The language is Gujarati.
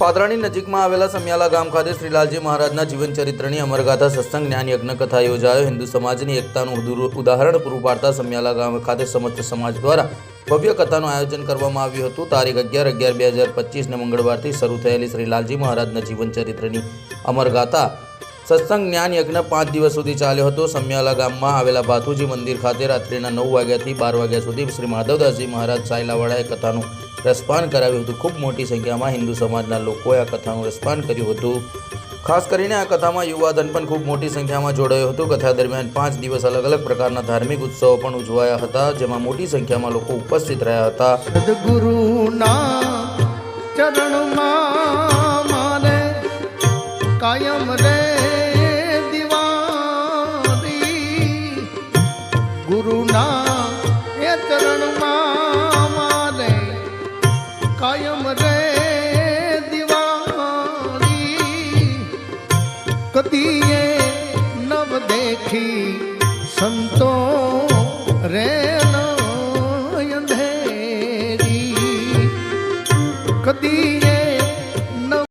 પાદરાની નજીકમાં આવેલા સમિયાલા ગામ ખાતે શ્રીલાલજી મહારાજના જીવન ચરિત્રની અમરગાથા સત્સંગ જ્ઞાન યજ્ઞ કથા યોજાયો. હિન્દુ સમાજની એકતાનું ઉદાહરણ પૂરું પાડતા સમિયાલા ગામ ખાતે સમસ્ત સમાજ દ્વારા ભવ્ય કથાનું આયોજન કરવામાં આવ્યું હતું. તારીખ અગિયાર અગિયાર બે હજાર પચીસને મંગળવારથી શરૂ થયેલી શ્રીલાલજી મહારાજના જીવન ચરિત્રની અમરગાથા સત્સંગ જ્ઞાન યજ્ઞ પાંચ દિવસ સુધી ચાલ્યો હતો. સમિયાલા ગામમાં આવેલા ભાથુજી મંદિર ખાતે રાત્રિના નવ વાગ્યાથી બાર વાગ્યા સુધી શ્રી માધવદાસજી મહારાજ સાયલાવાળાએ કથાનું રસપાન કરાવ્યું હતું. ખૂબ મોટી સંખ્યામાં હિન્દુ સમાજના લોકોએ આ કથાનું રસપાન કર્યું હતું. ખાસ કરીને આ કથામાં યુવાધન પણ ખૂબ મોટી સંખ્યામાં જોડાયું હતું. કથા દરમિયાન પાંચ દિવસ અલગ અલગ પ્રકારના ધાર્મિક ઉત્સવો પણ ઉજવાયા હતા, જેમાં મોટી સંખ્યામાં લોકો ઉપસ્થિત રહ્યા હતા. સદગુરુના કાયમ ગુરુના કાયમ રે દિવાળી. કદીએ નવ દેખી સંતો રે અંધેરી. કદીએ